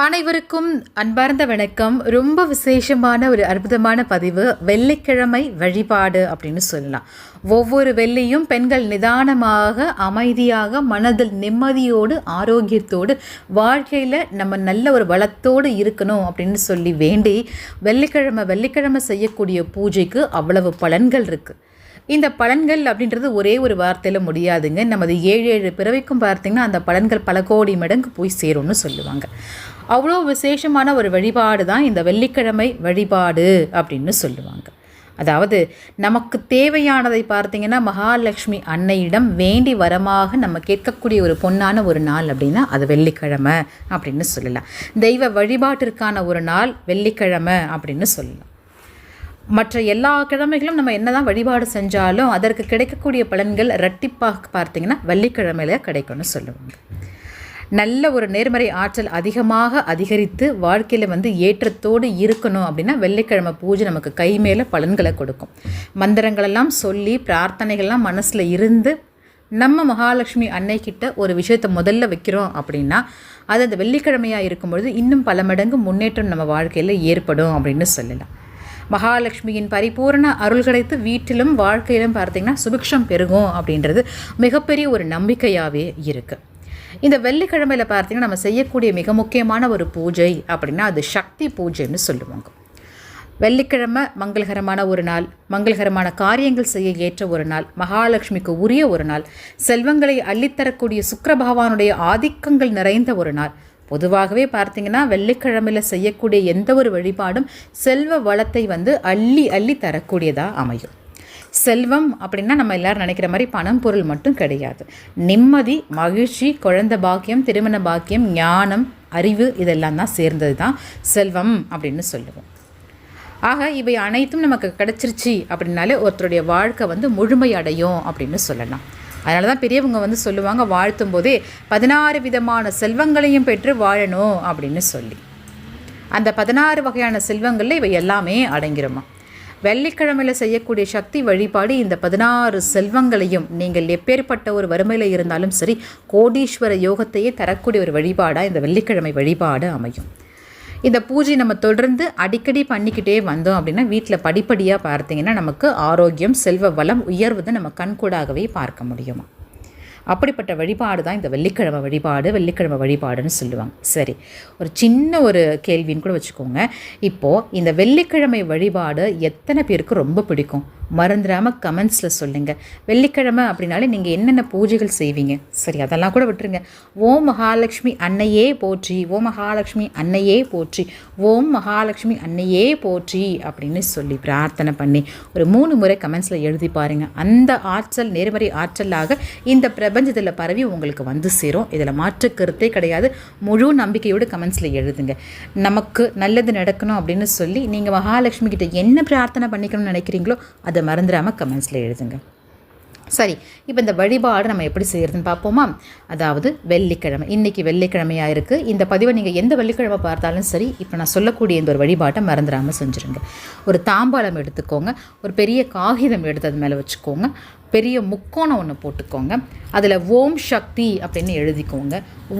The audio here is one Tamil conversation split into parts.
அனைவருக்கும் அன்பார்ந்த வணக்கம். ரொம்ப விசேஷமான ஒரு அற்புதமான பதிவு வெள்ளிக்கிழமை வழிபாடு அப்படின்னு சொல்லலாம். ஒவ்வொரு வெள்ளியும் பெண்கள் நிதானமாக அமைதியாக மனதில் நிம்மதியோடு ஆரோக்கியத்தோடு வாழ்க்கையில் நம்ம நல்ல ஒரு வளத்தோடு இருக்கணும் அப்படின்னு சொல்லி வேண்டி வெள்ளிக்கிழமை வெள்ளிக்கிழமை செய்யக்கூடிய பூஜைக்கு அவ்வளவு பலன்கள் இருக்குது இந்த பலன்கள் அப்படின்றது ஒரே ஒரு வார்த்தையில் முடியாதுங்க. நமது ஏழு ஏழு பிறவைக்கும் பார்த்திங்கன்னா அந்த பலன்கள் பல கோடி மடங்கு போய் சேரும்னு சொல்லுவாங்க. அவ்வளோ விசேஷமான ஒரு வழிபாடு தான் இந்த வெள்ளிக்கிழமை வழிபாடு அப்படின்னு சொல்லுவாங்க. அதாவது நமக்கு தேவையானதை பார்த்தீங்கன்னா மகாலட்சுமி அன்னையிடம் வேண்டி வரமாக நம்ம கேட்கக்கூடிய ஒரு பொன்னான ஒரு நாள் அப்படின்னா அது வெள்ளிக்கிழமை அப்படின்னு சொல்லலாம். தெய்வ வழிபாட்டிற்கான ஒரு நாள் வெள்ளிக்கிழமை அப்படின்னு சொல்லலாம். மற்ற எல்லா கிழமைகளும் நம்ம என்னதான் வழிபாடு செஞ்சாலும் அதற்கு கிடைக்கக்கூடிய பலன்கள் ரெட்டிப்பாக பார்த்தீங்கன்னா வெள்ளிக்கிழமையில கிடைக்கும்னு சொல்லுவாங்க. நல்ல ஒரு நேர்மறை ஆற்றல் அதிகமாக அதிகரித்து வாழ்க்கையில் வந்து ஏற்றத்தோடு இருக்கணும் அப்படின்னா வெள்ளிக்கிழமை பூஜை நமக்கு கை மேலே பலன்களை கொடுக்கும். மந்திரங்களெல்லாம் சொல்லி பிரார்த்தனைகள்லாம் மனசில் இருந்து நம்ம மகாலட்சுமி அன்னைக்கிட்ட ஒரு விஷயத்தை முதல்ல வைக்கிறோம் அப்படின்னா அது அந்த வெள்ளிக்கிழமையாக இருக்கும்பொழுது இன்னும் பல மடங்கு முன்னேற்றம் நம்ம வாழ்க்கையில் ஏற்படும் அப்படின்னு சொல்லலாம். மகாலட்சுமியின் பரிபூரண அருள் கிடைத்து வீட்டிலும் வாழ்க்கையிலும் பார்த்தீங்கன்னா சுபிக்ஷம் பெருகும் அப்படின்றது மிகப்பெரிய ஒரு நம்பிக்கையாகவே இருக்குது இந்த வெள்ளிக்கிழமையில் பார்த்தீங்கன்னா நம்ம செய்யக்கூடிய மிக முக்கியமான ஒரு பூஜை அப்படின்னா அது சக்தி பூஜைன்னு சொல்லுவாங்க. வெள்ளிக்கிழமை மங்களகரமான ஒரு நாள் மங்களகரமான காரியங்கள் செய்ய ஏற்ற ஒரு நாள் மகாலட்சுமிக்கு உரிய ஒரு நாள் செல்வங்களை அள்ளித்தரக்கூடிய சுக்கர பகவானுடைய ஆதிக்கங்கள் நிறைந்த ஒரு நாள். பொதுவாகவே பார்த்தீங்கன்னா வெள்ளிக்கிழமையில் செய்யக்கூடிய எந்த ஒரு வழிபாடும் செல்வ வளத்தை வந்து அள்ளி அள்ளி தரக்கூடியதாக அமையும். செல்வம் அப்படின்னா நம்ம எல்லாரும் நினைக்கிற மாதிரி பணம் பொருள் மட்டும் கிடையாது. நிம்மதி மகிழ்ச்சி குழந்தை பாக்கியம் திருமண பாக்கியம் ஞானம் அறிவு இதெல்லாம் தான் சேர்ந்தது தான் செல்வம் அப்படின்னு சொல்லுவோம். ஆக இவை அனைத்தும் நமக்கு கிடச்சிருச்சு அப்படின்னாலே ஒருத்தருடைய வாழ்க்கை வந்து முழுமையடையும் அப்படின்னு சொல்லலாம். அதனால தான் பெரியவங்க வந்து சொல்லுவாங்க வாழ்த்தும் போதே பதினாறு விதமான செல்வங்களையும் பெற்று வாழணும் அப்படின்னு சொல்லி. அந்த பதினாறு வகையான செல்வங்களில் இவை எல்லாமே அடங்கிருமா? வெள்ளிக்கிழமையில் செய்யக்கூடிய சக்தி வழிபாடு இந்த பதினாறு செல்வங்களையும் நீங்கள் எப்பேற்பட்ட ஒரு வறுமையில் இருந்தாலும் சரி கோடீஸ்வர யோகத்தையே தரக்கூடிய ஒரு வழிபாடாக இந்த வெள்ளிக்கிழமை வழிபாடு அமையும். இந்த பூஜை நம்ம தொடர்ந்து அடிக்கடி பண்ணிக்கிட்டே வந்தோம் அப்படின்னா வீட்டில் படிப்படியாக பார்த்தீங்கன்னா நமக்கு ஆரோக்கியம் செல்வ வளம் உயர்வது நம்ம கண்கூடாகவே பார்க்க முடியுமா? அப்படிப்பட்ட வழிபாடு தான் இந்த வெள்ளிக்கிழமை வழிபாடு வெள்ளிக்கிழமை வழிபாடுன்னு சொல்லுவாங்க. சரி ஒரு சின்ன ஒரு கேள்வின்னு கூட வச்சுக்கோங்க. இப்போது இந்த வெள்ளிக்கிழமை வழிபாடு எத்தனை பேருக்கு ரொம்ப பிடிக்கும்? மறந்துடாமல் கமெண்ட்ஸில் சொல்லுங்கள் வெள்ளிக்கிழமை அப்படின்னாலே நீங்கள் என்னென்ன பூஜைகள் செய்வீங்க? சரி அதெல்லாம் கூட விட்டுருங்க. ஓம் மகாலட்சுமி அன்னையே போற்றி ஓம் மகாலட்சுமி அன்னையே போற்றி ஓம் மகாலட்சுமி அன்னையே போற்றி அப்படின்னு சொல்லி பிரார்த்தனை பண்ணி ஒரு மூணு முறை கமெண்ட்ஸில் எழுதி பாருங்கள் அந்த ஆற்றல் நேர்மறை ஆற்றலாக இந்த பிரபஞ்சத்தில் பரவி உங்களுக்கு வந்து சேரும். இதில் மாற்று கருத்தே கிடையாது. முழு நம்பிக்கையோடு கமெண்ட்ஸில் எழுதுங்க. நமக்கு நல்லது நடக்கணும் அப்படின்னு சொல்லி நீங்கள் மகாலட்சுமி கிட்ட என்ன பிரார்த்தனை பண்ணிக்கணும்னு நினைக்கிறீங்களோ அது மறந்துடாமல் கமெண்ட்ஸில் எழுதுங்க. சரி இப்போ இந்த வழிபாடு நம்ம எப்படி செய்கிறதுன்னு பார்ப்போமா? அதாவது வெள்ளிக்கிழமை. இன்றைக்கி வெள்ளிக்கிழமையாக இருக்குது இந்த பதிவை நீங்கள் எந்த வெள்ளிக்கிழமை பார்த்தாலும் சரி இப்போ நான் சொல்லக்கூடிய இந்த ஒரு வழிபாட்டை மறந்துடாமல் செஞ்சுருங்க. ஒரு தாம்பாளம் எடுத்துக்கோங்க. ஒரு பெரிய காகிதம் எடுத்து அது மேலே வச்சுக்கோங்க. பெரிய முக்கோணம் ஒன்று போட்டுக்கோங்க. அதில் ஓம் சக்தி அப்படின்னு எழுதிக்கோங்க.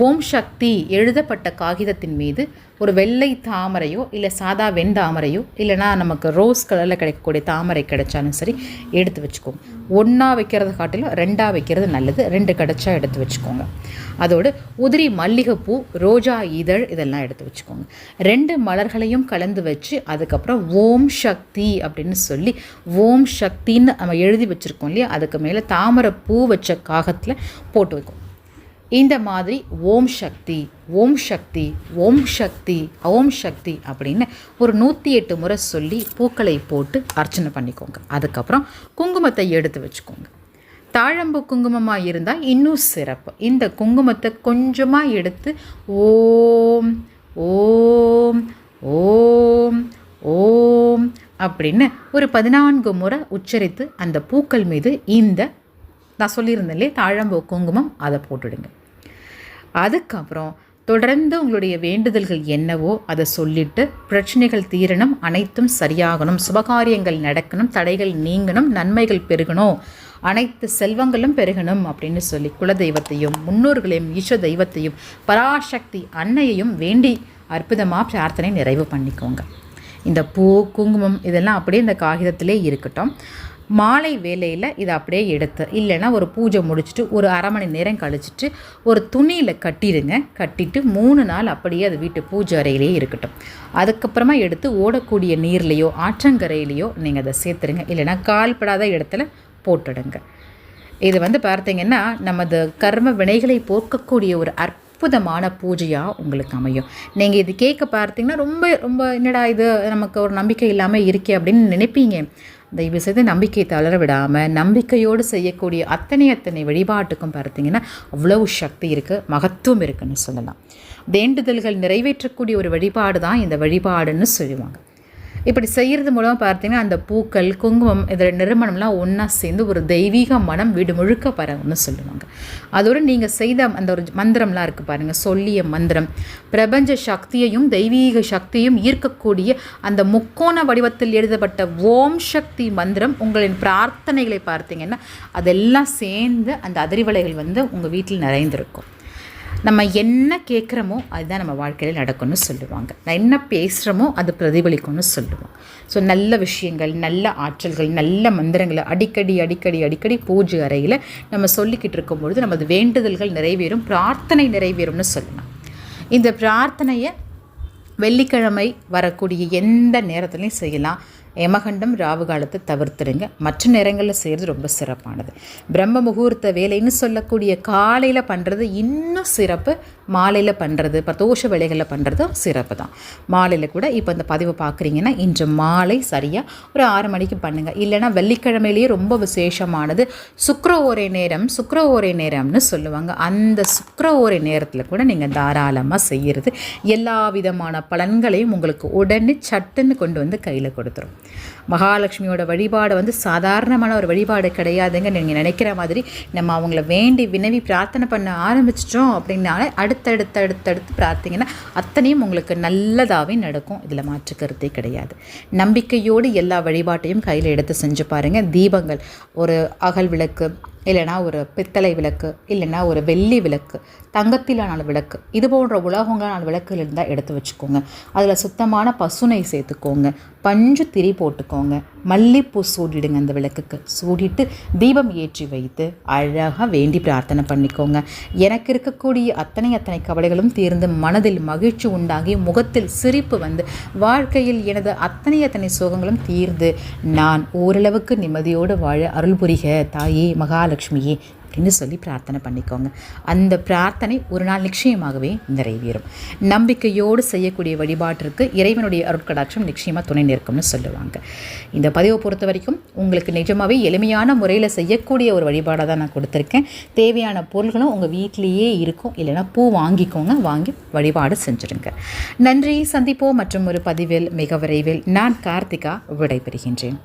ஓம் சக்தி எழுதப்பட்ட காகிதத்தின் மீது ஒரு வெள்ளை தாமரையோ இல்லை சாதா வெண் தாமரையோ இல்லைனா நமக்கு ரோஸ் கலரில் கிடைக்கக்கூடிய தாமரை கிடைச்சாலும் சரி எடுத்து வச்சுக்கோங்க. ஒன்றா வைக்கிறத காட்டிலும் ரெண்டாக வைக்கிறது நல்லது. ரெண்டு கிடைச்சா எடுத்து வச்சுக்கோங்க. அதோடு உதிரி மல்லிகைப்பூ ரோஜா இதழ் இதெல்லாம் எடுத்து வச்சுக்கோங்க. ரெண்டு மலர்களையும் கலந்து வச்சு அதுக்கப்புறம் ஓம் சக்தி அப்படின்னு சொல்லி ஓம் சக்தின்னு நம்ம எழுதி வச்சுருக்கோம் இல்லையா அதுக்கு மேலே தாமரை பூ வச்ச காகத்தில் போட்டு வைக்கும். இந்த மாதிரி ஓம் சக்தி ஓம் சக்தி ஓம் சக்தி ஓம் சக்தி அப்படின்னு ஒரு நூற்றி எட்டு முறை சொல்லி பூக்களை போட்டு அர்ச்சனை பண்ணிக்கோங்க. அதுக்கப்புறம் குங்குமத்தை எடுத்து வச்சுக்கோங்க. தாழம்பு குங்குமமாக இருந்தால் இன்னும் சிறப்பு. இந்த குங்குமத்தை கொஞ்சமாக எடுத்து ஓம் ஓம் ஓம் ஓம் அப்படின்னு ஒரு பதினான்கு முறை உச்சரித்து அந்த பூக்கள் மீது இந்த நான் சொல்லியிருந்தேன் இல்லையே குங்குமம் அதை போட்டுடுங்க. அதுக்கப்புறம் தொடர்ந்து உங்களுடைய வேண்டுதல்கள் என்னவோ அதை சொல்லிட்டு பிரச்சனைகள் தீரணும் அனைத்தும் சரியாகணும் சுபகாரியங்கள் நடக்கணும் தடைகள் நீங்கணும் நன்மைகள் பெருகணும் அனைத்து செல்வங்களும் பெருகணும் அப்படின்னு சொல்லி குலதெய்வத்தையும் முன்னோர்களையும் ஈஸ்வர தெய்வத்தையும் பராசக்தி அன்னையையும் வேண்டி அற்புதமாக பிரார்த்தனை நிறைவு பண்ணிக்கோங்க. இந்த பூ குங்குமம் இதெல்லாம் அப்படியே இந்த காகிதத்திலே இருக்கட்டும். மாலை வேலையில் இதை அப்படியே எடுத்து இல்லைன்னா ஒரு பூஜை முடிச்சுட்டு ஒரு அரை மணி நேரம் கழிச்சிட்டு ஒரு துணியில் கட்டிடுங்க. கட்டிட்டு மூணு நாள் அப்படியே அது வீட்டு பூஜை அறையிலே இருக்கட்டும். அதுக்கப்புறமா எடுத்து ஓடக்கூடிய நீர்லேயோ ஆற்றங்கரையிலையோ நீங்கள் அதை சேர்த்துருங்க இல்லைன்னா கால்படாத இடத்துல போட்டுடுங்க. இது வந்து பார்த்தீங்கன்னா நமது கர்ம வினைகளை போக்கக்கூடிய ஒரு அற்ப அற்புதமான பூஜையாக உங்களுக்கு அமையும். நீங்கள் இது கேட்க பார்த்தீங்கன்னா ரொம்ப ரொம்ப என்னடா இது நமக்கு ஒரு நம்பிக்கை இல்லாமல் இருக்கே அப்படின்னு நினைப்பீங்க. தயவு செய்து நம்பிக்கையை தளர விடாமல் நம்பிக்கையோடு செய்யக்கூடிய அத்தனை அத்தனை வழிபாட்டுக்கும் பார்த்தீங்கன்னா அவ்வளவு சக்தி இருக்குது மகத்துவம் இருக்குன்னு சொல்லலாம். வேண்டுதல்கள் நிறைவேற்றக்கூடிய ஒரு வழிபாடு தான் இந்த வழிபாடுன்னு சொல்லுவாங்க. இப்படி செய்கிறது மூலமாக பார்த்தீங்கன்னா அந்த பூக்கள் குங்குமம் இதில் நிறுவனம்லாம் ஒன்றா சேர்ந்து ஒரு தெய்வீக மனம் வீடு முழுக்க பரவும்னு சொல்லுவாங்க. அதோடு நீங்கள் செய்த அந்த ஒரு மந்திரம்லாம் இருக்குது பாருங்கள் சொல்லிய மந்திரம். பிரபஞ்ச சக்தியையும் தெய்வீக சக்தியும் ஈர்க்கக்கூடிய அந்த முக்கோண வடிவத்தில் எழுதப்பட்ட ஓம் சக்தி மந்திரம் உங்களின் பிரார்த்தனைகளை பார்த்தீங்கன்னா அதெல்லாம் சேர்ந்து அந்த அதிர்வலைகள் வந்து உங்கள் வீட்டில் நிறைந்திருக்கும். நம்ம என்ன கேட்குறோமோ அதுதான் நம்ம வாழ்க்கையில் நடக்கும்னு சொல்லுவாங்க. நான் என்ன பேசுகிறோமோ அது பிரதிபலிக்கும்னு சொல்லுவோம். ஸோ நல்ல விஷயங்கள் நல்ல ஆற்றல்கள் நல்ல மந்திரங்களை அடிக்கடி அடிக்கடி அடிக்கடி பூஜை அறையில் நம்ம சொல்லிக்கிட்டு இருக்கும்பொழுது நமது வேண்டுதல்கள் நிறைவேறும் பிரார்த்தனை நிறைவேறும்னு சொல்லலாம். இந்த பிரார்த்தனையை வெள்ளிக்கிழமை வரக்கூடிய எந்த நேரத்துலையும் செய்யலாம். யமகண்டம் ராவு காலத்தை தவிர்த்துடுங்க மற்ற நேரங்களில் செய்கிறது ரொம்ப சிறப்பானது. பிரம்ம முகூர்த்த வேலைன்னு சொல்லக்கூடிய காலையில் பண்ணுறது இன்னும் சிறப்பு. மாலையில் பண்ணுறது பிரதோஷ வேலைகளில் பண்ணுறதும் சிறப்பு தான் மாலையில் கூட இப்போ இந்த பதிவு பார்க்குறீங்கன்னா இன்று மாலை சரியாக ஒரு ஆறு மணிக்கு பண்ணுங்கள் இல்லைனா வெள்ளிக்கிழமையிலேயே ரொம்ப விசேஷமானது. சுக்கர ஓரை நேரம் சுக்கர ஓரை நேரம்னு சொல்லுவாங்க. அந்த சுக்கர ஓரை நேரத்தில் கூட நீங்கள் தாராளமாக செய்கிறது எல்லா விதமான பலன்களையும் உங்களுக்கு உடனே சட்டுன்னு கொண்டு வந்து கையில் கொடுத்துரும். மகாலட்சுமியோட வழிபாடு வந்து சாதாரணமான ஒரு வழிபாடு கிடையாதுங்க. நீங்கள் நினைக்கிற மாதிரி நம்ம அவங்கள வேண்டி வினவி பிரார்த்தனை பண்ண ஆரம்பிச்சிட்டோம் அப்படின்னாலே அடுத்தடுத்து அடுத்தடுத்து பார்த்தீங்கன்னா அத்தனையும் உங்களுக்கு நல்லதாகவே நடக்கும். இதில் மாற்று கருத்தே கிடையாது. நம்பிக்கையோடு எல்லா வழிபாட்டையும் கையில் எடுத்து செஞ்சு பாருங்கள் தீபங்கள் ஒரு அகல் விளக்கு இல்லைனா ஒரு பித்தளை விளக்கு இல்லைனா ஒரு வெள்ளி விளக்கு தங்கத்திலான விளக்கு இது போன்ற உலோகங்களான விளக்குகள் இருந்தால் எடுத்து வச்சுக்கோங்க. அதில் சுத்தமான பசுனை சேர்த்துக்கோங்க. பஞ்சு திரி போட்டுக்கோங்க. மல்லிப்பூ சூடிடுங்க அந்த விளக்குக்கு. சூடிட்டு தீபம் ஏற்றி வைத்து அழகாக வேண்டி பிரார்த்தனை பண்ணிக்கோங்க. எனக்கு இருக்கக்கூடிய அத்தனை அத்தனை கவலைகளும் தீர்ந்து மனதில் மகிழ்ச்சி உண்டாகி முகத்தில் சிரிப்பு வந்து வாழ்க்கையில் எனது அத்தனை அத்தனை சோகங்களும் தீர்ந்து நான் ஓரளவுக்கு நிம்மதியோடு வாழ அருள் புரிக தாயே மகாலட்சுமியே. அப்படின்னு சொல்லி பிரார்த்தனை பண்ணிக்கோங்க. அந்த பிரார்த்தனை ஒரு நாள் நிச்சயமாகவே நிறைவேறும். நம்பிக்கையோடு செய்யக்கூடிய வழிபாட்டிற்கு இறைவனுடைய அருட்கடாட்சம் நிச்சயமாக துணை நிற்கும்னு சொல்லுவாங்க. இந்த பதிவை பொறுத்த வரைக்கும் உங்களுக்கு நிஜமாகவே எளிமையான முறையில் செய்யக்கூடிய ஒரு வழிபாடாக தான் நான் கொடுத்துருக்கேன். தேவையான பொருள்களும் உங்கள் வீட்டிலேயே இருக்கும். இல்லைனா பூ வாங்கிக்கோங்க. வாங்கி வழிபாடு செஞ்சுடுங்க. நன்றி. சந்திப்போம். மற்றும் ஒரு பதிவில் மிக விரைவில் நான் கார்த்திகா விடைபெறுகின்றேன்.